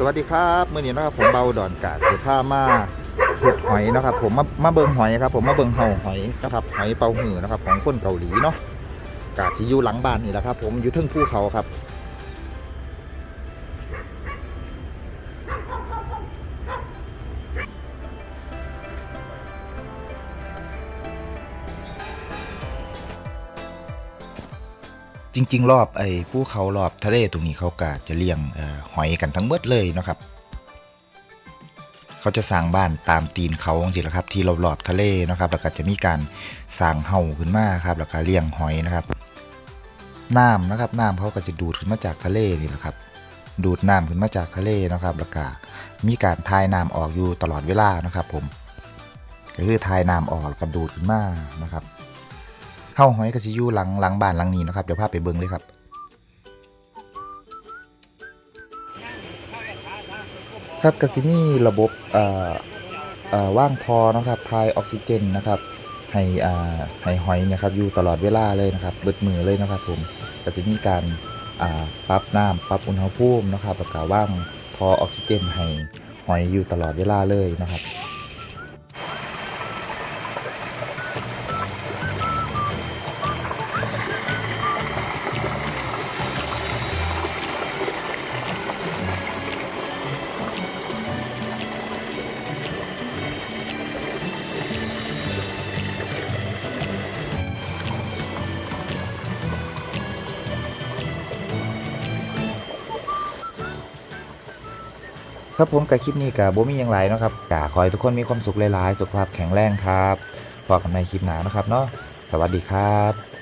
สวัสดีครับเมื่อนี้นะครับผมเบาดอนกาดเดี๋ยวพามาเห็ดหอยนะครับ ผมมามาเบิงหอยครับ ผมมาเบิงเห่าหอยนะครับหอยเปาหือนะครับ ของคนเกาหลีเนาะกาดที่อยู่หลังบ้านนี่แหละครับ ผมอยู่ทึ่งภูเขาครับ จริง ๆ รอบไอ้ภูเขารอบทะเลตรงนี้เขากาจะเลี้ยงอหอยกันทั้งเบิดเลยนะครับ เขาจะสร้างบ้านตามตีนเขาจริงๆแล้วครับ ที่รอบๆทะเลนะครับ แล้วก็จะมีการสร้างเห่าขึ้นมาครับ แล้วก็เลี้ยงหอยนะครับน้ำนะครับน้ำเขาก็จะดูดขึ้นมาจากทะเลนี่แหละครับ ดูดน้ำขึ้นมาจากทะเลนะครับ แล้วก็มีการทายน้ำออกอยู่ตลอดเวลานะครับ ผม ก็คือทายน้ำออกแล้วก็ดูดขึ้นมานะครับ เฮาหอยก็สิยู่หลังหลังบ้านหลังนี้นะครับเดี๋ยวพาไปเบิ่งเลยครับครับก็สิมีระบบเอ่อเอ่อว่างทอนะครับทายออกซิเจนนะครับให้อ่าให้หอยนะครับอยู่ตลอดเวลาเลยนะครับเบิดมือเลยนะครับผมก็สิมีการอ่าปรับน้ำปรับอุณหภูมินะครับแล้วก็ว่างทอออกซิเจนให้หอยอยู่ตลอดเวลาเลยนะครับ ครับผมกับคลิปนี้กับโบมีอย่างไรเนาะครับกาขอให้ทุกคนมีความสุขหลายๆ สุขภาพแข็งแรงครับพบกันในคลิปหน้านะครับเนาะสวัสดีครับ